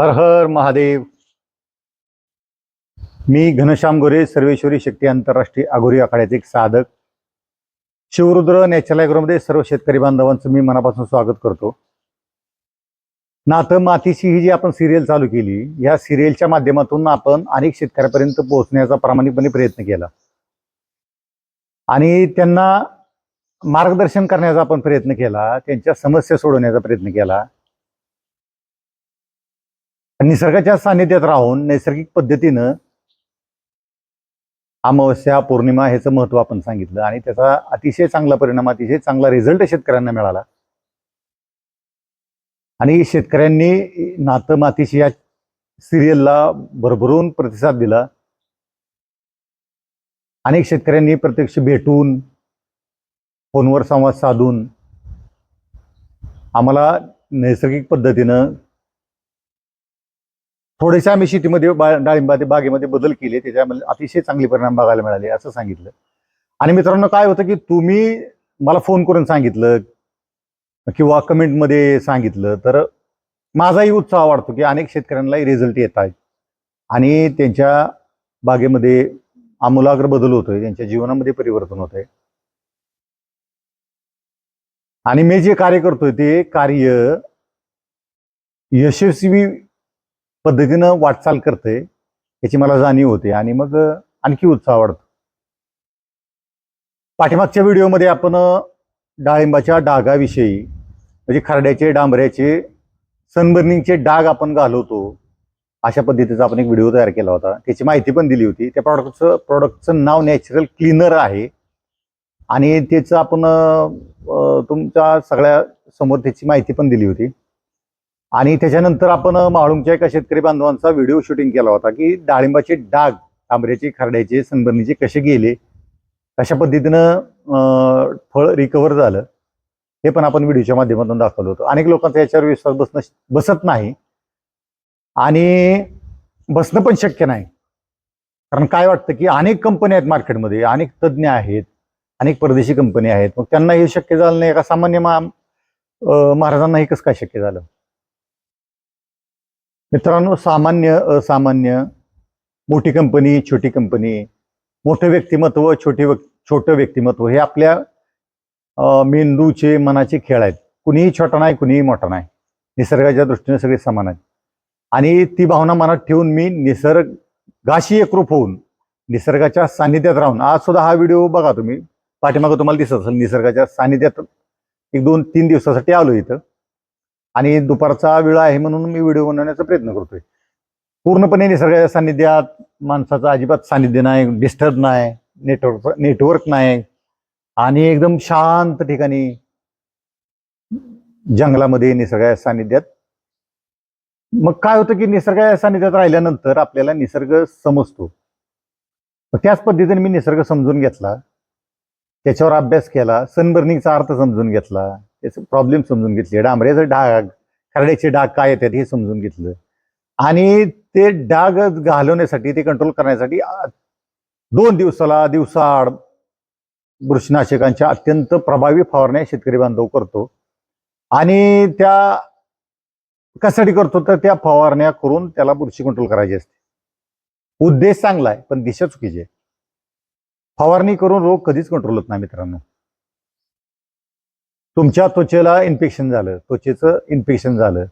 हर हर महादेव. मी घनश्याम गोरे सर्वेश्वरी शक्ती आंतरराष्ट्रीय आघोरी आखाड्याचे एक साधक. शिवरुद्र नॅचरल ॲग्रोमध्ये सर्व शेतकरी बांधवांचं मी मनापासून स्वागत करतो. नातं मातीशी ही जी आपण सिरियल चालू केली या सिरियलच्या माध्यमातून आपण अनेक शेतकऱ्यापर्यंत पोहोचण्याचा प्रामाणिकपणे प्रयत्न केला. आणि त्यांना मार्गदर्शन करण्याचा आपण प्रयत्न केला त्यांच्या समस्या सोडवण्याचा प्रयत्न केला. निसर्गाच्या सानिध्यात राहून नैसर्गिक पद्धतीनं अमावस्या पौर्णिमा ह्याचं महत्त्व आपण सांगितलं आणि त्याचा अतिशय चांगला परिणाम अतिशय चांगला रिझल्ट शेतकऱ्यांना मिळाला. आणि शेतकऱ्यांनी नातं मातीशी या सिरियलला भरभरून प्रतिसाद दिला. अनेक शेतकऱ्यांनी प्रत्यक्ष भेटून फोनवर संवाद साधून आम्हाला नैसर्गिक पद्धतीनं थोडेसे आम्ही शेतीमध्ये बा डाळिंबा बागेमध्ये बदल केले. त्याच्यामध्ये अतिशय चांगले परिणाम बघायला मिळाले असं सांगितलं. आणि मित्रांनो काय होतं की तुम्ही मला फोन करून सांगितलं किंवा कमेंटमध्ये सांगितलं तर माझाही उत्साह वाढतो की अनेक शेतकऱ्यांनाही रिझल्ट येत आहेत. आणि त्यांच्या बागेमध्ये आमूलाग्र बदल होतोय त्यांच्या जीवनामध्ये परिवर्तन होतंय. आणि मी जे कार्य करतोय ते कार्य यशस्वी पद्धतीनं वाटचाल करते याची मला जाणीव होते आणि मग आणखी उत्साह वाढतो. पाठीमागच्या व्हिडिओमध्ये आपण डाळिंबाच्या डागाविषयी म्हणजे खरड्याचे डांबऱ्याचे सनबर्निंगचे डाग आपण घालवतो अशा पद्धतीचा आपण एक व्हिडिओ तयार केला होता. त्याची माहिती पण दिली होती. त्या प्रॉडक्टचं प्रॉडक्टचं नाव नॅचरल क्लीनर आहे. आणि त्याचं आपण तुमच्या सगळ्या समोर त्याची माहिती पण दिली होती. आणि त्याच्यानंतर आपण माळुंगच्या एका शेतकरी बांधवांचा व्हिडिओ शूटिंग केला होता की डाळिंबाचे डाग तांबऱ्याचे खरड्याचे सनबर्नीचे कसे गेले कशा पद्धतीनं फळ रिकवर झालं हे पण आपण व्हिडिओच्या माध्यमातून दाखवलं होतं. अनेक लोकांचा याच्यावर विश्वास बसणं बसत नाही आणि बसणं पण शक्य नाही. कारण काय वाटतं की अनेक कंपन्या आहेत मार्केटमध्ये अनेक तज्ज्ञ आहेत अनेक परदेशी कंपनी आहेत. मग त्यांना हे शक्य झालं नाही का? सामान्य मा महाराजांना हे कसं काय शक्य झालं? मित्रांनो सामान्य असामान्य मोठी कंपनी छोटी कंपनी मोठं व्यक्तिमत्व छोटी व्यक् छोटं व्यक्तिमत्व हे आपल्या मेंदूचे मनाचे खेळ आहेत. कुणीही छोटा नाही कुणीही मोठा नाही. निसर्गाच्या दृष्टीने सगळे समान आहेत. आणि ती भावना मनात ठेवून मी निसर्गाशी एकरूप होऊन निसर्गाच्या सानिध्यात राहून आज सुद्धा हा व्हिडिओ बघा तुम्ही. पाठीमागं तुम्हाला दिसत असेल निसर्गाच्या सानिध्यात एक दोन तीन दिवसासाठी आलो इथं. आणि दुपारचा वेळ आहे म्हणून मी व्हिडिओ बनवण्याचा प्रयत्न करतोय. पूर्णपणे निसर्गाच्या सानिध्यात माणसाचं अजिबात सानिध्य नाही डिस्टर्ब नाही नेटवर्क नेटवर्क नाही आणि एकदम शांत ठिकाणी जंगलामध्ये निसर्गाच्या सानिध्यात मग काय होतं की निसर्गाच्या सानिध्यात राहिल्यानंतर आपल्याला निसर्ग समजतो. त्याच पद्धतीने मी निसर्ग समजून घेतला. त्याच्यावर अभ्यास केला सनबर्निंगचा अर्थ समजून घेतला. प्रॉब्लेम समजून घेतले. डांबऱ्याचं डाग खरड्याचे डाग काय येतात हे समजून घेतलं. आणि ते डाग घालवण्यासाठी ते कंट्रोल करण्यासाठी दोन दिवसाला दिवसाआड बुरशीनाशकांच्या अत्यंत प्रभावी फवारण्या शेतकरी बांधव करतो. आणि त्या कशासाठी करतो? तर त्या फवारण्या करून त्याला बुरशी कंट्रोल करायची असते. उद्देश चांगला आहे पण दिशा चुकीची आहे. फवारणी करून रोग कधीच कंट्रोल होत नाही मित्रांनो. तुमच्या त्वचेला इन्फेक्शन झालं त्वचेचं इन्फेक्शन झालं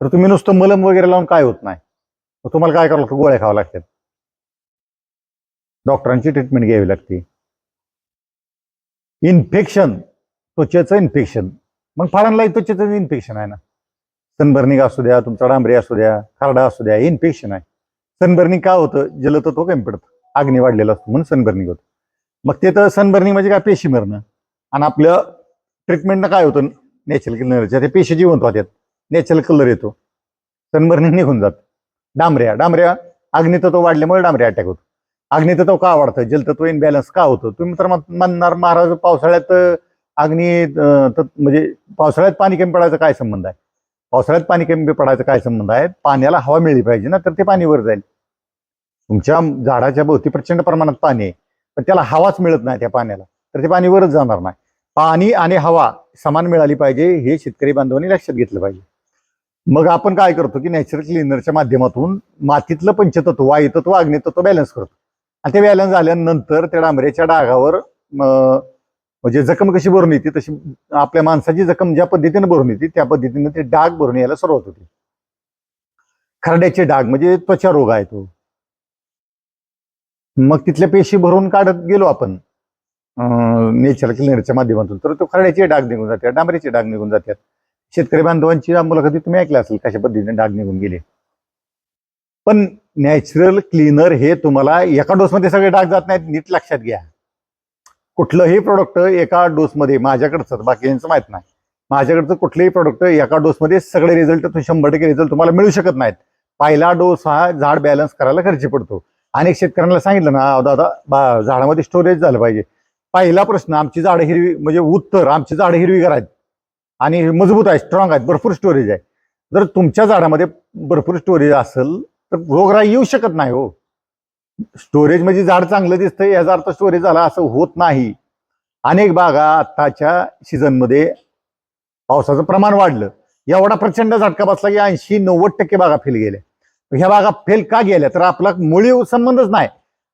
तर तुम्ही नुसतं मलम वगैरे लावून काय होत नाही? मग तुम्हाला काय करावं लागतं? गोळ्या खाव्या लागतात. डॉक्टरांची ट्रीटमेंट घ्यावी लागते. इन्फेक्शन त्वचेचं इन्फेक्शन मग फळांलाही त्वचेचं इन्फेक्शन आहे ना. सनबर्निंग असू द्या तुमचा डांबरी असू द्या खारडा असू द्या इन्फेक्शन आहे. सनबर्निंग का होतं? जलतत्व कमी पडतं. अग्नी वाढलेला असतो म्हणून सनबर्निंग होतं. मग ते तर सनबर्निंग म्हणजे काय? पेशी मरणं. आणि आपलं ट्रीटमेंटनं काय होतं? नॅचरल कलरच्या ते पेशी जिवंत होत्यात नॅचरल कलर येतो. सनबर्निंग निघून जात. डांबऱ्या. डांबऱ्या अग्नितत्व वाढल्यामुळे डांबऱ्या अटॅक होतो. अग्नितत्व का वाढतं? जलतत्व इनबॅलन्स का होतं? तुम्ही तर म्हणणार महाराज पावसाळ्यात अग्नि अग्नी म्हणजे पावसाळ्यात पाणी कमी पडायचा काय संबंध आहे? पावसाळ्यात पाणी कमी पडायचा काय संबंध आहे? पाण्याला हवा मिळली पाहिजे ना तर ते पाणी वर जाईल. तुमच्या झाडाच्या भोवती प्रचंड प्रमाणात पाणी आहे. पण त्याला हवाच मिळत नाही त्या पाण्याला. तर ते पाणी वरच जाणार नाही. पाणी आणि हवा समान मिळाली पाहिजे हे शेतकरी बांधवांनी लक्षात घेतलं पाहिजे. मग आपण काय करतो की नॅचरल क्लिनरच्या माध्यमातून मातीतलं पंचतत्व वायुतत्व अग्नितत्व बॅलन्स करतो. आणि ते बॅलन्स झाल्यानंतर त्या डांबऱ्याच्या डागावर म्हणजे जखम कशी भरून येते तशी आपल्या माणसाची जखम ज्या पद्धतीने भरून येते त्या पद्धतीने ते डाग भरून यायला सुरुवात होते. खरड्याचे डाग म्हणजे त्वचा रोग आहे तो. मग तिथल्या पेशी भरून काढत गेलो आपण. नेचर क्लिनरच्या माध्यमातून. तर तो खरड्याचे डाग निघून जातात डांबऱ्याचे डाग निघून जातात शेतकरी बांधवांची मुलाखती तुम्ही ऐकल्या असेल कशा पद्धतीने डाग निघून गेले. पण नॅचरल क्लीनर हे तुम्हाला एका डोसमध्ये सगळे डाग जात नाहीत नीट लक्षात घ्या. कुठलंही प्रोडक्ट एका डोसमध्ये माझ्याकडचं बाकीचं माहीत नाही. माझ्याकडचं कुठलंही प्रोडक्ट एका डोसमध्ये सगळे रिझल्ट शंभर टक्के रिझल्ट तुम्हाला मिळू शकत नाहीत. पहिला डोस हा झाड बॅलन्स करायला खर्ची पडतो. अनेक शेतकऱ्यांना सांगितलं ना दादा बा झाडामध्ये स्टोरेज झालं पाहिजे. पहिला प्रश्न आमची झाडं हिरवी म्हणजे उत्तर आमची झाडं हिरवीगार आहेत. आणि मजबूत आहे स्ट्रॉंग आहेत भरपूर स्टोरेज आहे. जर तुमच्या झाडामध्ये भरपूर स्टोरेज असेल तर रोगराई येऊ शकत नाही हो. स्टोरेज म्हणजे झाड चांगलं दिसतं याचा अर्थ स्टोरेज झाला असं होत नाही. अनेक बागा आत्ताच्या सीझनमध्ये पावसाचं प्रमाण वाढलं. एवढा प्रचंड झटका बसला की ऐंशी नव्वद टक्के बागा फेल गेल्या. ह्या बागा फेल का गेल्या? तर आपला मुळी संबंधच नाही.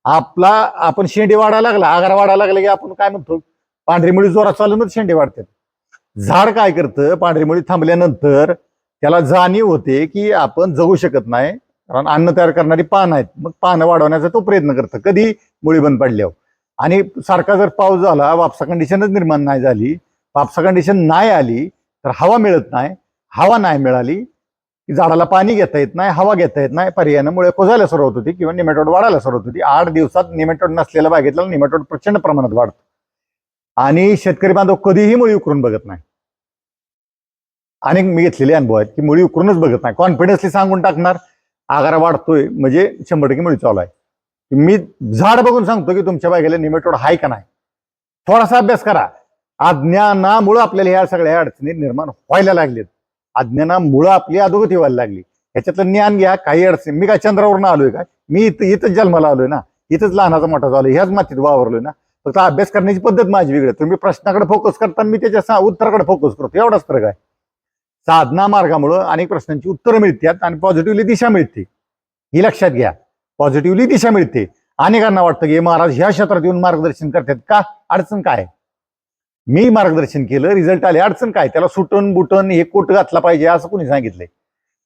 आपला आपण शेंडी वाढायला लागला आगार वाढायला लागला की आपण काय म्हणतो? पांढरी मुळी जोरात चालूनच शेंडी वाढतात. झाड काय करतं? पांढरी मुळी थांबल्यानंतर त्याला जाणीव होते की आपण जगू शकत नाही कारण अन्न तयार करणारी पान आहेत. मग पानं वाढवण्याचा तो प्रयत्न करतं. कधी? मुळी बंद पडल्यावर. आणि सारखा जर पाऊस झाला वापसा कंडिशनच निर्माण नाही झाली वापसा कंडिशन नाही आली तर हवा मिळत नाही. हवा नाही मिळाली झाडाला पाणी घेता येत नाही हवा घेता येत नाही पर्यायामुळे कोजायला सुरुवात होती किंवा निमेटोड वाढायला सुरुवात होती. आठ दिवसात निमेटोड नसलेल्या बागेतला निमेटोड प्रचंड प्रमाणात वाढतो. आणि शेतकरी बांधव कधीही मुळी उकरून बघत नाही. अनेक मी घेतलेले अनुभव आहेत की मुळी उकरूनच बघत नाही. कॉन्फिडन्सली सांगून टाकणार आगारा वाढतोय म्हणजे शंभर टक्के मुळी चालू आहे मी झाड बघून सांगतो की तुमच्या बागेला निमेटोड आहे का नाही. थोडासा अभ्यास करा. अज्ञानामुळं आपल्याला ह्या सगळ्या अडचणी निर्माण व्हायला लागलेत. अज्ञानामुळं आपली अधोगती व्हायला लागली. ह्याच्यातलं ज्ञान घ्या काही अडचण मी काय चंद्रावरून आलोय काय? मी इथं इथंच जन्माला आलोय ना? इथंच लहानाचा मोठा झालोय ह्याच मातीत वावरलोय ना? फक्त अभ्यास करण्याची पद्धत माझी वेगळी आहे. तुम्ही प्रश्नाकडे फोकस करता मी त्याच्या सा- उत्तराकडे फोकस करतो. एवढाच फरक आहे. साधना मार्गामुळं अनेक प्रश्नांची उत्तरं मिळतात आणि पॉझिटिव्हली दिशा मिळते. ही लक्षात घ्या. पॉझिटिव्हली दिशा मिळते. अनेकांना वाटतं की हे महाराज ह्या क्षेत्रात येऊन मार्गदर्शन करतात का? अडचण काय? आहे? मी मार्गदर्शन केलं रिझल्ट आले अडचण काय? त्याला सुटन बुटन हे कोट घातला पाहिजे असं कोणी सांगितलंय.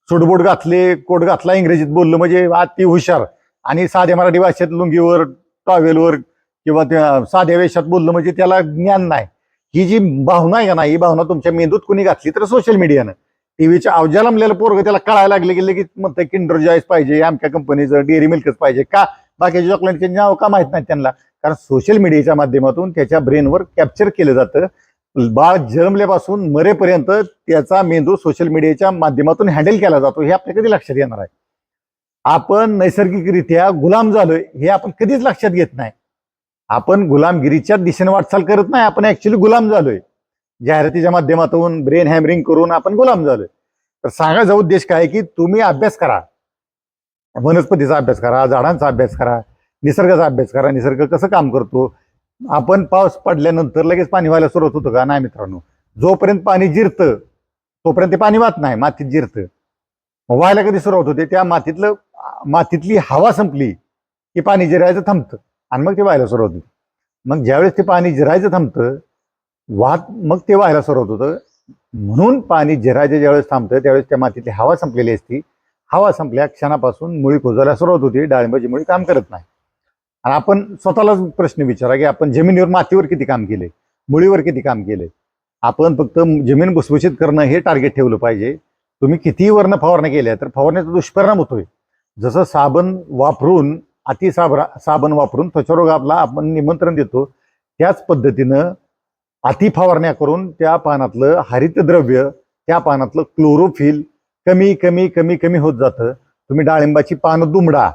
सुटबोट घातले कोट घातला इंग्रजीत बोललं म्हणजे अति हुशार. आणि साध्या मराठी भाषेत लुंगीवर टॉवेलवर किंवा त्या साध्या वेशात बोललं म्हणजे त्याला ज्ञान नाही. ही जी भावना आहे का ही भावना तुमच्या मेंदूत कुणी घातली तर सोशल मीडियानं टीव्हीच्या अवजालमलेलं पोरग त्याला कळायला लागले गेले की म्हणतं किंडर जॉईस पाहिजे आमच्या कंपनीचं डेअरी मिल्कच पाहिजे. का? बाकीच्या चॉकलेटचे नाव का माहीत नाही त्यांना? कारण सोशल मीडियाच्या माध्यमातून त्याच्या ब्रेनवर कॅप्चर केलं जातं. बाळ जन्मल्यापासून मरेपर्यंत त्याचा मेंदू सोशल मीडियाच्या माध्यमातून हँडल केला जातो हे आपल्या कधी लक्षात येणार आहे? आपण नैसर्गिकरित्या गुलाम झालोय हे आपण कधीच लक्षात घेत नाही. आपण गुलामगिरीच्या दिशेने वाटचाल करत नाही आपण ऍक्च्युली गुलाम झालोय. जाहिरातीच्या माध्यमातून ब्रेन हॅमरिंग करून आपण गुलाम झालोय. तर सांगायचा उद्देश काय की तुम्ही अभ्यास करा. वनस्पतीचा अभ्यास करा झाडांचा अभ्यास करा. निसर्गाचा अभ्यास करा निसर्ग कसं काम करतो? आपण पाऊस पडल्यानंतर लगेच पाणी व्हायला सुरुवात होतं का? नाही मित्रांनो. जोपर्यंत पाणी जिरतं तोपर्यंत ते पाणी वाहत नाही मातीत जिरतं. मग व्हायला कधी सुरुवात होते? त्या मातीतलं मातीतली हवा संपली की पाणी जिरायचं थांबतं आणि मग ते व्हायला सुरुवात होते. मग ज्यावेळेस ते पाणी जिरायचं थांबतं वाहत मग ते व्हायला सुरुवात होतं. म्हणून पाणी जिरायचं ज्यावेळेस थांबतं त्यावेळेस त्या मातीतली हवा संपलेली असती. हवा संपल्या क्षणापासून मुळी कोजायला सुरुवात होती डाळिंबाची मुळी काम करत नाही. आणि आपण स्वतःलाच प्रश्न विचारा की आपण जमिनीवर मातीवर किती काम केले? मुळीवर किती काम केले? आपण फक्त जमीन भुसभुशीत करणं हे टार्गेट ठेवलं पाहिजे. तुम्ही कितीही वर्ण फवारण्या केल्या तर फवारण्याचा दुष्परिणाम होतोय. जसं साबण वापरून अति साबरा साबण वापरून त्वचारोगाला आपण निमंत्रण देतो त्याच पद्धतीनं अति फवारण्या करून त्या पानातलं हरितद्रव्य त्या पानातलं क्लोरोफिल कमी कमी कमी कमी होत जातं. तुम्ही डाळिंबाची पानं दुमडा.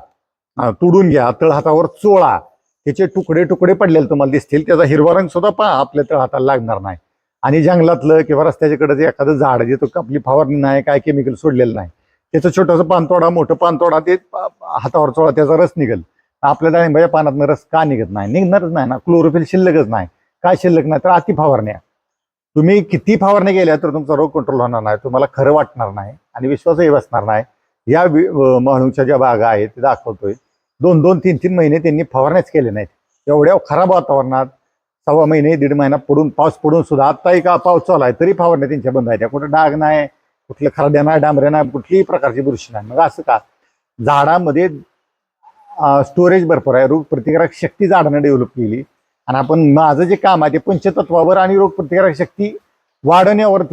तुडून घ्या. तळहातावर चोळा. त्याचे तुकडे तुकडे पडलेले तुम्हाला दिसतील. त्याचा हिरवा रंग सुद्धा पहा आपल्या तळहाताला लागणार नाही. आणि जंगलातलं किंवा रस्त्याच्याकडे जे एखादं झाड जे तो आपली फवारणी नाही काय केमिकल सोडलेलं नाही. त्याचं छोटंसं पानतोडा मोठं पानतोडा ते हातावर चोळा त्याचा रस निघेल. आपल्या डाळिंबाच्या पानातनं रस का निघत नाही? निघणारच नाही ना. क्लोरोफिल शिल्लकच नाही. काय शिल्लक नाही? तर अति फवारण्या. तुम्ही किती फवारण्या केल्या तर तुमचा रोग कंट्रोल होणार नाही. तुम्हाला खरं वाटणार नाही आणि विश्वासही बसणार नाही. या म्हणूच्या ज्या बागा आहेत ते दाखवतोय. दोन दोन तीन तीन महिने त्यांनी फवारण्याच केले नाहीत. एवढ्या खराब वातावरणात सव्वा महिने दीड महिना पडून पाऊस पडून सुद्धा आत्ताही का पाऊस चालू आहे तरी फवारण्या त्यांच्या बंद आहेत. कुठं डाग नाही कुठलं खराड्या नाही डांबऱ्या नाही कुठलीही प्रकारची बुरशी नाही. मग असं का? झाडामध्ये स्टोरेज भरपूर आहे. रोग प्रतिकारक शक्ती झाडानं डेव्हलप केली. आणि आपण माझं जे काम आहे ते पंचतत्वावर आणि रोग प्रतिकारक शक्ती वाढवण्यावर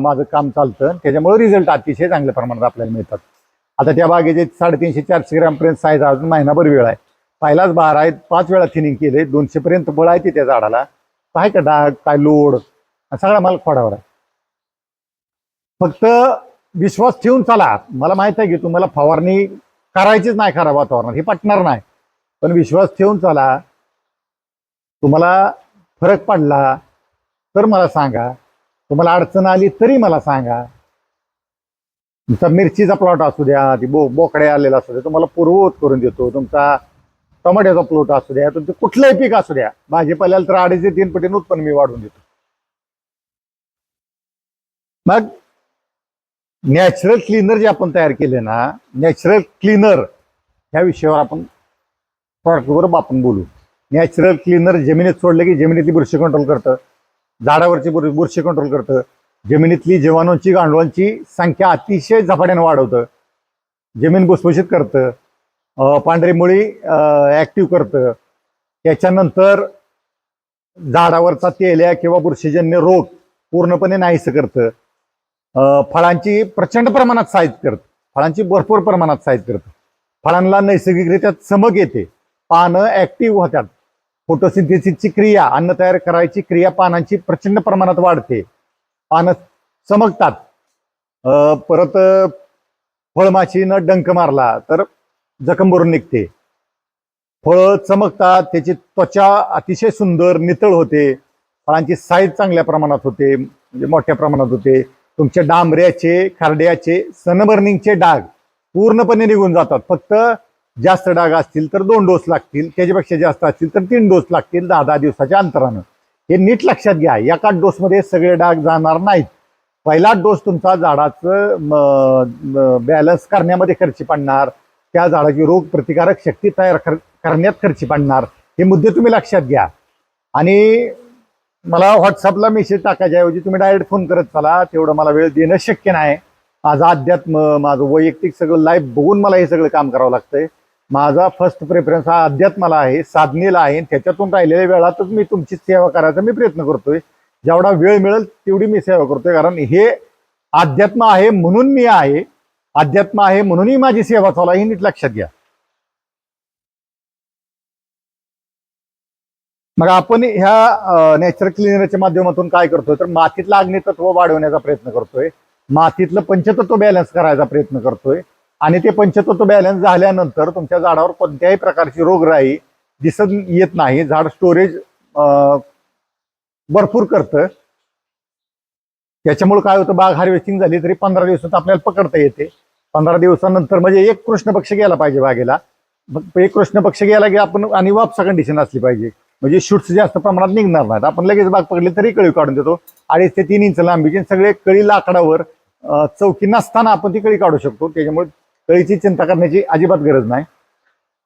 माझं काम चालतं. त्याच्यामुळे रिझल्ट अतिशय चांगल्या प्रमाणात आपल्याला मिळतात. आता त्या बागेचे साडेतीनशे चारशे ग्रामपर्यंत साईज अजून महिनाभर वेळ आहे. पहिलाच बहार आहे पाच वेळा थिनिंग केले दोनशे पर्यंत बळ आहे ते त्या झाडाला. काय का डाग काय लोड? सगळा माल खोडावर आहे. फक्त विश्वास ठेवून चला. मला माहीत आहे की तुम्हाला फवारणी करायचीच नाही खराब वातावरणात. हे पटणार नाही. पण विश्वास ठेवून चला. तुम्हाला फरक पडला तर मला सांगा. तुम्हाला अडचण आली तरी मला सांगा. तुमचा मिरचीचा प्लॉट असू द्या ती बो बोकडे आलेला असू द्या तुम्हाला पूर्ववत करून देतो. तुमचा टमाट्याचा प्लॉट असू द्या तुमचं कुठलंही पीक असू द्या भाजीपाल्याला तर अडीच ते तीन पटीने उत्पन्न मी वाढवून देतो. मग नॅचरल क्लीनर जे आपण तयार केले ना नॅचरल क्लीनर ह्या विषयावर आपण प्रॉडक्टवर आपण बोलू. नॅचरल क्लीनर जमिनीत सोडलं की जमिनीतली बुरशी कंट्रोल करतं झाडावरची बुर बुरशी कंट्रोल करतं जमिनीतली जीवाणूंची गांडवांची संख्या अतिशय झपाट्याने वाढवतं. जमीन भुसभुशीत करतं. पांढरी मुळी ॲक्टिव्ह करतं. त्याच्यानंतर झाडावरचा तेल्या किंवा बुरशीजन्य रोग पूर्णपणे नाहीसं करतं. फळांची प्रचंड प्रमाणात साईज करतं. फळांची भरपूर प्रमाणात साईज करतं. फळांना नैसर्गिकरित्या चमक येते. पानं ॲक्टिव्ह होतात. फोटोसिंथेसिसची क्रिया अन्न तयार करायची क्रिया पानांची प्रचंड प्रमाणात वाढते. पानं चमकतात. परत फळमाशीनं डंक मारला तर जखम भरून निघते. फळं चमकतात त्याची त्वचा अतिशय सुंदर नितळ होते. फळांची साईज चांगल्या प्रमाणात होते म्हणजे मोठ्या प्रमाणात होते. तुमच्या डांबऱ्याचे खारड्याचे सनबर्निंगचे डाग पूर्णपणे निघून जातात. फक्त जास्त डाग असतील तर दोन डोस लागतील त्याच्यापेक्षा जास्त असतील तर तीन डोस लागतील दहा दहा दिवसाच्या अंतरानं. हे नीट लक्षात घ्या. एका डोसमध्ये सगळे डाग जाणार नाहीत. पहिला डोस तुमचा झाडाचं बॅलन्स करण्यामध्ये खर्ची पडणार. त्या झाडाची रोग प्रतिकारक शक्ती तयार कर करण्यात खर्ची पडणार. हे मुद्दे तुम्ही लक्षात घ्या. आणि मला व्हॉट्सअपला मेसेज टाकायच्या ऐवजी तुम्ही डायरेक्ट फोन करत चला. तेवढं मला वेळ देणं शक्य नाही. माझं अध्यात्म माझं वैयक्तिक सगळं लाईफ बघून मला हे सगळं काम करावं लागतंय. माझा फर्स्ट प्रेफरन्स हा अध्यात्माला आहे साधनेला आहे त्याच्यातून राहिलेल्या वेळातच मी तुमची सेवा करायचा मी प्रयत्न करतोय. जेवढा वेळ मिळेल तेवढी मी सेवा करतोय कारण हे अध्यात्म आहे म्हणून मी आहे. अध्यात्म आहे म्हणूनही माझी सेवा चालू आहे नीट लक्षात घ्या. मग आपण ह्या नॅचरल क्लिनरच्या माध्यमातून काय करतोय? तर मातीतलं अग्नितत्व वाढवण्याचा प्रयत्न करतोय. मातीतलं पंचतत्व बॅलन्स करायचा प्रयत्न करतोय. आणि ते पंचतत्व बॅलन्स झाल्यानंतर तुमच्या झाडावर कोणत्याही प्रकारची रोगराई दिसत येत नाही. झाड स्टोरेज भरपूर करतं. त्याच्यामुळे काय होतं? बाग हार्वेस्टिंग झाली तरी पंधरा दिवसात आपल्याला पकडता येते. पंधरा दिवसानंतर म्हणजे एक कृष्ण पक्ष गेला पाहिजे बागेला. एक कृष्ण पक्ष गेला की आपण आणि वापसा कंडिशन असली पाहिजे. म्हणजे शूट्स जास्त प्रमाणात निघणार नाहीत. आपण लगेच बाग पकडली तरी कळी काढून देतो. अडीच ते तीन इंच लांबीची सगळे कळी लाकडावर चौकी नसताना आपण ती कळी काढू शकतो. त्याच्यामुळे तळीची चिंता करण्याची अजिबात गरज नाही.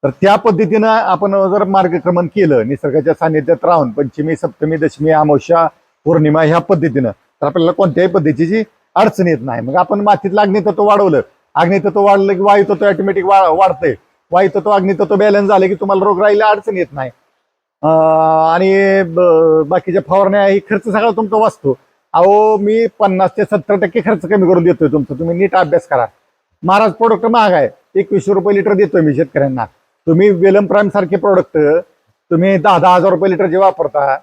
तर त्या पद्धतीनं आपण जर मार्गक्रमण केलं निसर्गाच्या सानिध्यात राहून पंचमी सप्तमी दशमी अमावस्या पौर्णिमा ह्या पद्धतीनं तर आपल्याला कोणत्याही पद्धतीची अडचण येत नाही. मग आपण मातीतलं अग्नितत्व वाढवलं अग्नितत्व वाढलं की वायुतत्व ऑटोमॅटिक वा वाढतंय. वायुतत्व अग्नितत्व बॅलन्स झालं की तुम्हाला रोग राहिला अडचण येत नाही. आणि बाकीच्या फवारण्या ही खर्च सगळा तुमचा वाचतो. अहो मी पन्नास ते सत्तर टक्के खर्च कमी करून देतोय तुमचा. तुम्ही नीट अभ्यास करा. महाराज प्रोडक्ट महाग आहे एकवीसशे रुपये लिटर देतोय मी शेतकऱ्यांना. तुम्ही वेलम प्राईम सारखे प्रोडक्ट तुम्ही दहा दहा हजार रुपये लिटर जे वापरता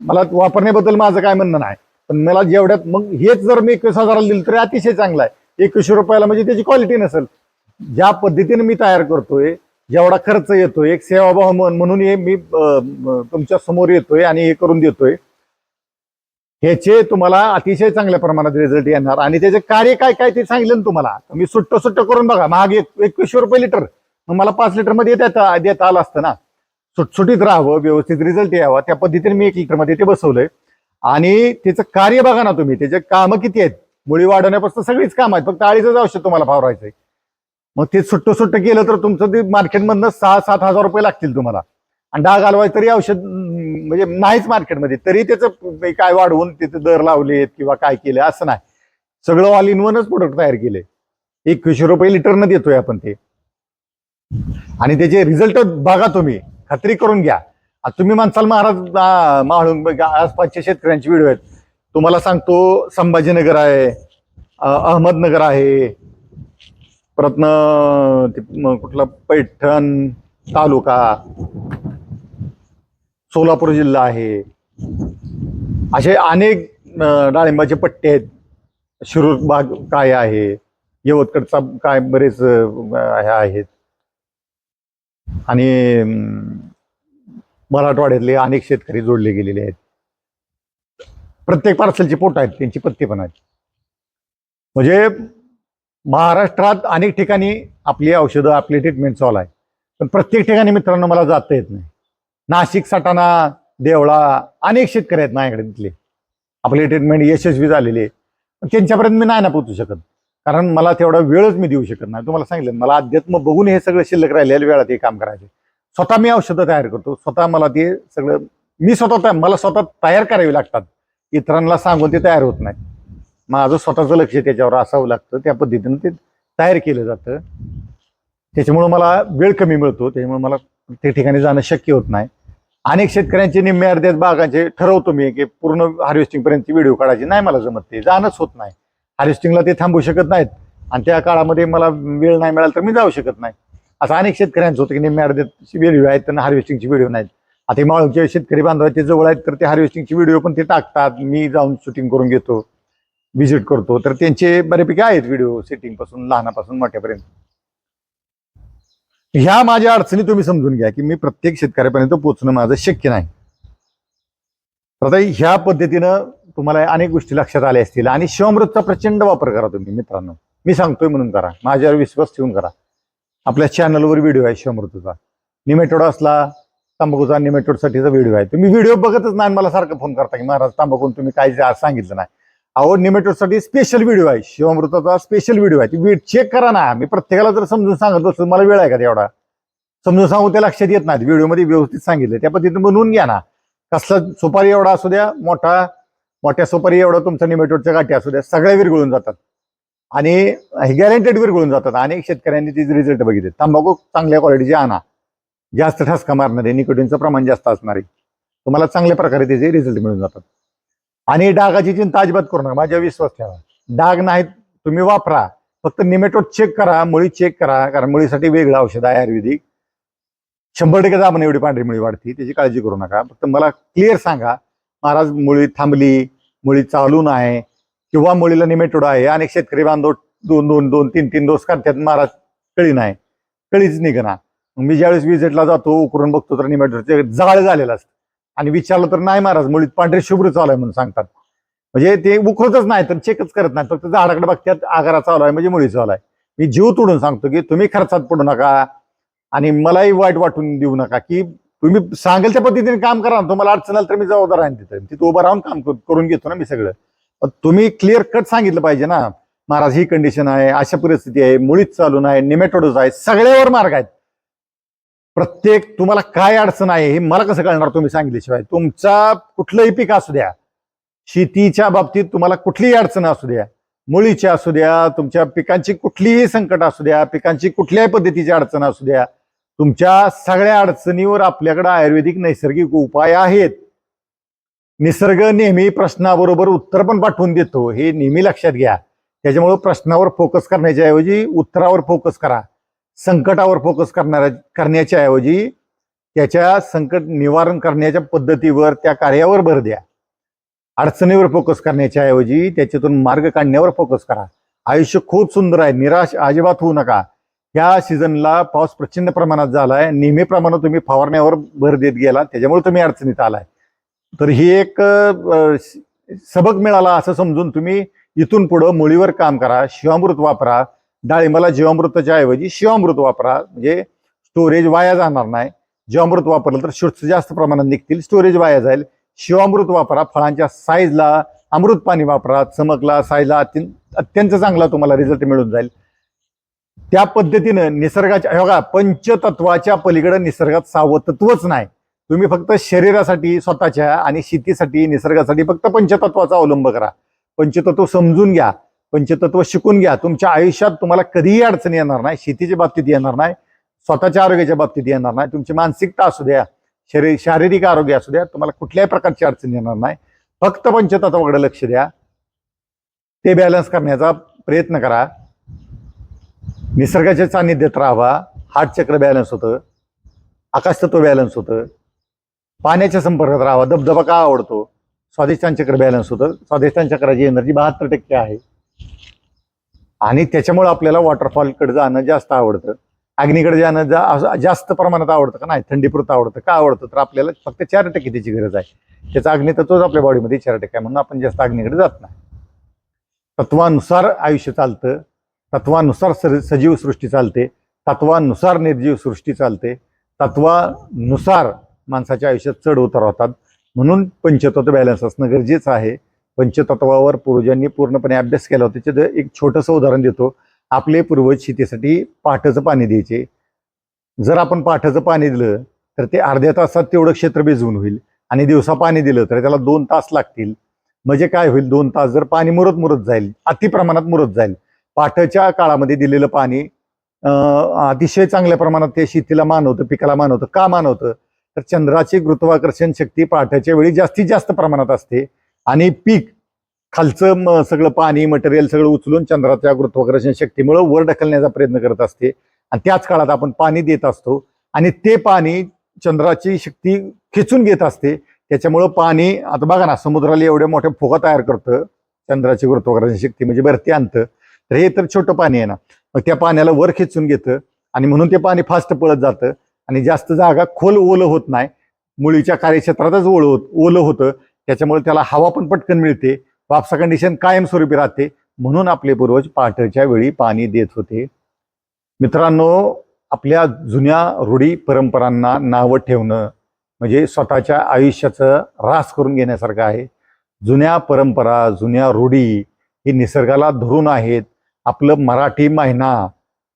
मला वापरण्याबद्दल माझं काय म्हणणं नाही. पण मला जेवढ्यात मग हेच जर मी एकवीस हजाराला दिलं तरी अतिशय चांगलं आहे. एकवीसशे रुपयाला म्हणजे त्याची क्वालिटी नसेल. ज्या पद्धतीने मी तयार करतोय जेवढा खर्च येतोय एक सेवाभाव म्हणून हे मी तुमच्यासमोर येतोय आणि हे करून देतोय. ह्याचे तुम्हाला अतिशय चांगल्या प्रमाणात रिझल्ट येणार. आणि त्याचे कार्य काय काय ते सांगितलं ना तुम्हाला. मी सुट्ट सुट्ट करून बघा. महाग एक एकवीसशे रुपये लिटर मग मला पाच लिटरमध्ये देता देता आलं असतं ना. सुटसुटीत राहावं व्यवस्थित रिझल्ट यावा. त्या पद्धतीने मी एक लिटरमध्ये ते बसवलंय. आणि त्याचं कार्य बघा ना तुम्ही. त्याचे कामं किती आहेत? मुळी वाढवण्यापासून सगळीच काम आहेत. फक्त आळीचंच औषध तुम्हाला फवारायचंय. मग ते सुट्ट सुट्ट केलं तर तुमचं ते मार्केटमधनं सहा सात हजार रुपये लागतील तुम्हाला. आणि डाग घालवाय तरी औषध म्हणजे नाहीच मार्केटमध्ये. तरी त्याचं काय वाढवून तिथे दर लावलेत किंवा काय केलं असं नाही. सगळं ऑल इन वनच प्रोडक्ट तयार केले. एकवीसशे रुपये लिटरनं देतोय आपण ते. आणि त्याचे रिझल्ट बघा तुम्ही. खात्री करून घ्या. तुम्ही म्हणसाल महाराज माळून आसपासच्या शेतकऱ्यांची व्हिडिओ आहेत. तुम्हाला सांगतो संभाजीनगर आहे अहमदनगर आहे. परत कुठला पैठण तालुका. सोलापूर जिल्हा आहे. असे अनेक डाळिंबाचे पट्टे आहेत. शिरूर भाग काय आहे? यवतकडचा काय बरेच हे आहेत. आणि मराठवाड्यातले अनेक शेतकरी जोडले गेलेले आहेत. प्रत्येक पार्सलचे पोट आहेत त्यांची पत्ते पण आहेत. म्हणजे महाराष्ट्रात अनेक ठिकाणी आपली औषधं आपली ट्रीटमेंट चालू आहे. पण प्रत्येक ठिकाणी मित्रांनो मला जाता येत नाही. नाशिक सटाणा देवळा अनेक शेतकरी आहेत माझ्याकडे तिथले. आपली ट्रीटमेंट यशस्वी झालेली आहे. त्यांच्यापर्यंत मी नाही ना पोचू शकत. कारण मला तेवढा वेळच मी देऊ शकत नाही. तुम्हाला सांगितलं मला अध्यात्म बघून हे सगळं शिल्लक राहिलेलं वेळात हे काम करायचे स्वतः मी औषधं तयार करतो. स्वतः मला ते सगळं मी स्वतः मला स्वतः तयार करावी लागतात. इतरांना सांगून ते तयार होत नाही. माझं स्वतःचं लक्ष त्याच्यावर असावं लागतं. त्या पद्धतीनं ते तयार केलं जातं. त्याच्यामुळं मला वेळ कमी मिळतो. त्याच्यामुळे मला ते ठिकाणी जाणं शक्य होत नाही. अनेक शेतकऱ्यांचे निम्मे अर्ध्यात बागांचे ठरवतो मी की पूर्ण हार्वेस्टिंग पर्यंत व्हिडिओ काढायचे. नाही मला जमत ते. जाणंच होत नाही. हार्वेस्टिंगला ते थांबू शकत नाहीत. आणि त्या काळामध्ये मला वेळ नाही मिळाला तर मी जाऊ शकत नाही. असं अनेक शेतकऱ्यांचं होतं की निम्मे अर्ध्यात व्हिडिओ आहेत त्यांना हार्वेस्टिंगची व्हिडिओ नाहीत. आता हे माळूचे शेतकरी बांधव आहेत ते जवळ आहेत तर ते हार्वेस्टिंगचे व्हिडिओ पण ते टाकतात. मी जाऊन शूटिंग करून घेतो. व्हिजिट करतो. तर त्यांचे बऱ्यापैकी आहेत व्हिडिओ सेटिंगपासून लहानापासून मोठ्यापर्यंत. ह्या माझ्या अडचणी तुम्ही समजून घ्या की मी प्रत्येक शेतकऱ्यापर्यंत पोहोचणं माझं शक्य नाही. तर आता ह्या पद्धतीनं तुम्हाला अनेक गोष्टी लक्षात आल्या असतील. आणि शिवामृतचा प्रचंड वापर करा तुम्ही मित्रांनो. मी सांगतोय म्हणून करा. माझ्यावर विश्वास ठेवून करा. आपल्या चॅनलवर व्हिडिओ आहे शिवमृतचा निमेटोड असला तंबाखूचा निमेटोडसाठीचा व्हिडिओ आहे. तुम्ही व्हिडिओ बघतच नाही मला सारखं फोन करता की महाराज तंबाखून तुम्ही काय सांगितलं नाही. अहो निमेटोडसाठी स्पेशल व्हिडिओ आहे. शिवामृताचा स्पेशल व्हिडिओ आहे. ती चेक करा ना. मी प्रत्येकाला जर समजून सांगत बसतो मला वेळ आहे का तेवढा? समजून सांगू ते लक्षात येत नाही व्हिडिओमध्ये व्यवस्थित सांगितलं त्या पद्धतीने बनवून घ्या ना. कसला सुपारी एवढा असू द्या मोठा मोठ्या सुपारी एवढा तुमचा निमेटोडच्या गाठी असू द्या सगळ्या विरघळून जातात. आणि गॅरंटेड विरघळून जातात. अनेक शेतकऱ्यांनी तिचे रिझल्ट बघितले. तंबाखू चांगल्या क्वालिटीचे आणा. जास्त ठसका मारणारे निकोटीनचं प्रमाण जास्त असणारे तुम्हाला चांगल्या प्रकारे त्याचे रिझल्ट मिळून जातात. आणि डागाची चिंता अजिबात करू नका माझ्या विश्वास ठेवा. डाग नाहीत तुम्ही वापरा. फक्त निमेटोड चेक करा मुळी चेक करा कारण मुळीसाठी वेगळं औषध आहे आयुर्वेदिक. शंभर टक्के दाबण एवढी पांढरी मुळी वाढती त्याची काळजी करू नका. फक्त मला क्लिअर सांगा महाराज मुळी थांबली मुळी चालू नाही किंवा मुळीला निमेटोड आहे अनेक शेतकरी बांधव दोन दोन दोन तीन तीन डोस काढतात महाराज कळी नाही. कळीच निघणार मी ज्यावेळेस विजिटला जातो उकरून बघतो तर निमेटोडचे जाळ झालेलं असतं आणि विचारलं तर नाही महाराज मुळीत पांढरे शुभ्र चालू आहे म्हणून सांगतात. म्हणजे ते उखरतच नाही तर चेकच करत नाही फक्त झाडाकडे बघतात आगारा चालू आहे म्हणजे मुळी चालू आहे. मी जीव तोडून सांगतो की तुम्ही खर्चात पडू नका आणि मलाही वाईट वाटून देऊ नका की तुम्ही सांगेल त्या पद्धतीने काम करा ना तुम्हाला अडचण आली तर मी जबाबदार आहे तिथं. तिथं उभं राहून काम करून घेतो ना मी सगळं. पण तुम्ही क्लिअर कट सांगितलं पाहिजे ना महाराज ही कंडिशन आहे अशा परिस्थिती आहे मुळीच चालू नाही निमेटोडच आहे सगळ्यावर मार्ग आहेत. प्रत्येक तुम्हाला काय अडचण आहे हे मला कसं कळणार तुम्ही सांगितल्याशिवाय? तुमचा कुठलंही पीक असू द्या. शेतीच्या बाबतीत तुम्हाला कुठलीही अडचण असू द्या. मुळीची असू द्या तुमच्या पिकांची कुठलीही संकट असू द्या पिकांची कुठल्याही पद्धतीची अडचण असू द्या. तुमच्या सगळ्या अडचणीवर आपल्याकडे आयुर्वेदिक नैसर्गिक उपाय आहेत. निसर्ग नेहमी प्रश्नाबरोबर उत्तर पण पाठवून देतो. हे नेहमी लक्षात घ्या. त्याच्यामुळे प्रश्नावर फोकस करण्याच्या ऐवजी उत्तरावर फोकस करा. संकटावर फोकस करणाऱ्या करण्याच्या ऐवजी त्याच्या संकट निवारण करण्याच्या पद्धतीवर त्या कार्यावर भर द्या. अडचणीवर फोकस करण्याच्या ऐवजी त्याच्यातून मार्ग काढण्यावर फोकस करा. आयुष्य खूप सुंदर आहे. निराश अजिबात होऊ नका. या सीझनला पाऊस प्रचंड प्रमाणात झालाय. नेहमीप्रमाणे तुम्ही फवारण्यावर भर देत गेला. त्याच्यामुळे तुम्ही अडचणीत आलाय. तर ही एक सबक मिळाला असं समजून तुम्ही इथून पुढं मुळीवर काम करा. शिवामृत वापरा. डाळिंबाला जीवामृताच्या ऐवजी शिवामृत वापरा. म्हणजे स्टोरेज वाया जाणार नाही. जीवामृत वापरलं तर शूट्स जास्त प्रमाणात निघतील. स्टोरेज वाया जाईल. शिवामृत वापरा. फळांच्या साईजला अमृत पाणी वापरा. चमकला साईजला अत्यंत अत्यंत चांगला तुम्हाला रिझल्ट मिळून जाईल. त्या पद्धतीनं निसर्गाच्या बघा पंचतत्वाच्या पलीकडे निसर्गात सावतत्वच नाही. तुम्ही फक्त शरीरासाठी स्वतःच्या आणि शेतीसाठी निसर्गासाठी फक्त पंचतत्वाचा अवलंब करा. पंचतत्व समजून घ्या. पंचतत्व शिकून घ्या. तुमच्या आयुष्यात तुम्हाला कधीही अडचणी येणार नाही. शेतीच्या बाबतीत येणार नाही. स्वतःच्या आरोग्याच्या बाबतीत येणार नाही. तुमची मानसिकता असू द्या शरीर शारीरिक आरोग्य असू द्या तुम्हाला कुठल्याही प्रकारची अडचण येणार नाही. फक्त पंचतत्वाकडे लक्ष द्या. ते बॅलन्स करण्याचा प्रयत्न करा. निसर्गाच्या सान्निध्यात राहावा. हार्ट चक्र बॅलन्स होतं. आकाशतत्व बॅलन्स होतं. पाण्याच्या संपर्कात राहावा. धबधबा का आवडतो? स्वादिष्ठान चक्र बॅलन्स होतं. स्वादिष्ठान चक्राची एनर्जी बहात्तर टक्के आहे. आणि त्याच्यामुळे आपल्याला वॉटरफॉलकडे जाणं जास्त आवडतं. अग्नीकडे जाणं जा जास्त प्रमाणात आवडतं का? नाही थंडीपुरतं आवडतं. का आवडतं? तर आपल्याला फक्त चार टक्के त्याची गरज आहे. त्याचा अग्नितत्वच आपल्या बॉडीमध्ये चार टक्के आहे. म्हणून आपण जास्त अग्नीकडे जात नाही. तत्वानुसार आयुष्य चालतं. तत्वानुसार सर सजीव सृष्टी चालते. तत्वानुसार निर्जीव सृष्टी चालते. तत्वानुसार माणसाच्या आयुष्यात चढ उतार होतात. म्हणून पंचतत्व बॅलन्स असणं गरजेचं आहे. पंचतत्वावर पूर्वजांनी पूर्णपणे अभ्यास केला होता. त्याचं एक छोटंसं उदाहरण देतो. आपले पूर्वज शेतीसाठी पाठाचं पाणी द्यायचे. जर आपण पाठाचं पाणी दिलं तर ते अर्ध्या तासात तेवढं क्षेत्र भिजवून होईल. आणि दिवसा पाणी दिलं तर त्याला दोन तास लागतील. म्हणजे काय होईल? दोन तास जर पाणी मुरत मुरत जाईल अति प्रमाणात मुरत जाईल. पाठच्या काळामध्ये दिलेलं पाणी अतिशय चांगल्या प्रमाणात ते शेतीला मानवतं पिकाला मानवतं का मानवतं तर चंद्राची गुरुत्वाकर्षण शक्ती पाठाच्या वेळी जास्तीत जास्त प्रमाणात असते. आणि पीक खालचं म- सगळं पाणी मटेरियल सगळं उचलून चंद्राच्या गुरुत्वाकर्षण शक्तीमुळे वर ढकलण्याचा प्रयत्न करत असते. आणि त्याच काळात आपण पाणी देत असतो. आणि ते पाणी चंद्राची शक्ती खेचून घेत असते. त्याच्यामुळं पाणी आता बघा ना समुद्राला एवढ्या मोठ्या फुगा तयार करतं. चंद्राची गुरुत्वाकर्षण शक्ती म्हणजे भरती आणतं. तर हे तर छोटं पाणी आहे ना. मग त्या पाण्याला वर खेचून घेतं. आणि म्हणून ते पाणी फास्ट पळत जातं. आणि जास्त जागा खोल ओलं होत नाही. मुळीच्या कार्यक्षेत्रातच ओळ होत ओलं होतं. त्याच्यामुळे त्याला हवा पण पटकन मिळते. वापसा कंडिशन कायमस्वरूपी राहते. म्हणून आपले पूर्वज पहाटेच्या वेळी पाणी देत होते. मित्रांनो आपल्या जुन्या रूढी परंपरांना नावं ठेवणं म्हणजे स्वतःच्या आयुष्याचं रास करून घेण्यासारखं आहे. जुन्या परंपरा जुन्या रूढी ही निसर्गाला धरून आहेत. आपलं मराठी महिना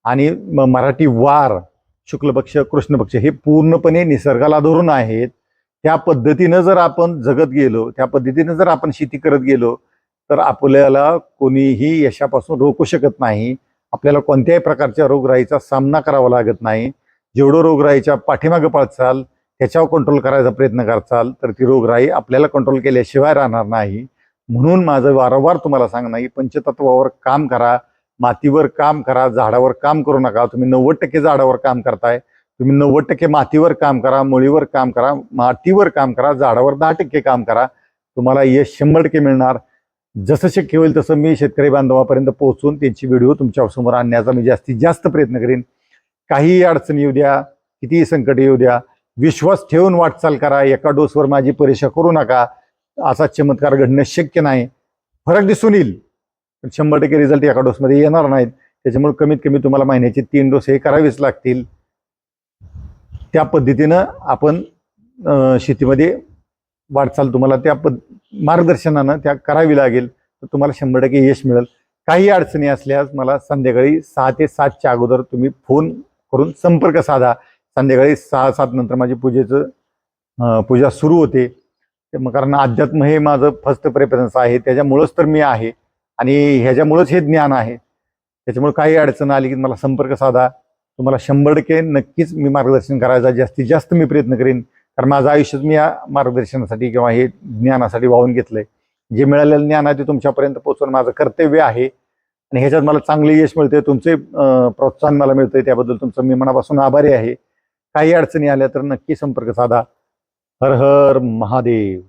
आणि म- मराठी वार शुक्ल पक्ष हे पूर्णपणे निसर्गाला धरून आहेत. त्या पद्धतीनं जर आपण जगत गेलो त्या पद्धतीनं जर आपण शेती करत गेलो तर आपल्याला कोणीही यशापासून रोखू शकत नाही. आपल्याला कोणत्याही प्रकारच्या रोगराईचा सामना करावा लागत नाही. जेवढं रोगराईच्या पाठीमागं पळचाल त्याच्यावर कंट्रोल करायचा प्रयत्न करचाल तर ती रोगराई आपल्याला कंट्रोल केल्याशिवाय राहणार नाही. म्हणून माझं वारंवार तुम्हाला सांगणं की पंचतत्वावर काम करा मातीवर काम करा झाडावर काम करू नका. तुम्ही नव्वद टक्के झाडावर काम करताय. तुम्ही नव्वद टक्के मातीवर काम करा मुळीवर काम करा मातीवर काम करा झाडावर दहा टक्के काम करा तुम्हाला यश शंभर टक्के मिळणार. जसं शक्य होईल तसं मी शेतकरी बांधवापर्यंत पोहोचून त्यांची व्हिडिओ तुमच्यासमोर आणण्याचा मी जास्तीत जास्त प्रयत्न करेन. काहीही अडचणी येऊ द्या कितीही संकट येऊ द्या विश्वास ठेवून वाटचाल करा एका डोसवर माझी परीक्षा करू नका असा चमत्कार घडणं शक्य नाही. फरक दिसून येईल पण शंभर टक्के रिझल्ट एका डोसमध्ये येणार नाहीत. त्याच्यामुळे कमीत कमी तुम्हाला महिन्याचे तीन डोस हे करावेच लागतील. त्या पद्धतीनं आपण शेतीमध्ये वाटचाल तुम्हाला त्या पद मार्गदर्शनानं त्या करावी लागेल. तर तुम्हाला शंभर टक्के यश मिळेल. काही अडचणी असल्यास मला संध्याकाळी सहा ते सातच्या अगोदर तुम्ही फोन करून संपर्क साधा. संध्याकाळी सहा सात नंतर माझी पूजेचं पूजा सुरू होते. मग कारण अध्यात्म हे माझं फर्स्ट प्रेफरन्स आहे. त्याच्यामुळंच तर मी आहे. आणि ह्याच्यामुळंच हे ज्ञान आहे. त्याच्यामुळे काही अडचण आली की मला संपर्क साधा. तुम्हाला शंभर टक्के नक्कीच मी मार्गदर्शन करायचा जास्तीत जास्त मी प्रयत्न करेन. कारण माझं आयुष्यच मी या मार्गदर्शनासाठी किंवा हे ज्ञानासाठी वाहून घेतलंय. जे मिळालेलं ज्ञान आहे ते तुमच्यापर्यंत पोहोचवणं माझं कर्तव्य आहे. आणि ह्याच्यात मला चांगले यश मिळते तुमचे प्रोत्साहन मला मिळतंय त्याबद्दल तुमचं मी मनापासून आभारी आहे. काही अडचणी आल्या तर नक्की संपर्क साधा. हर हर महादेव.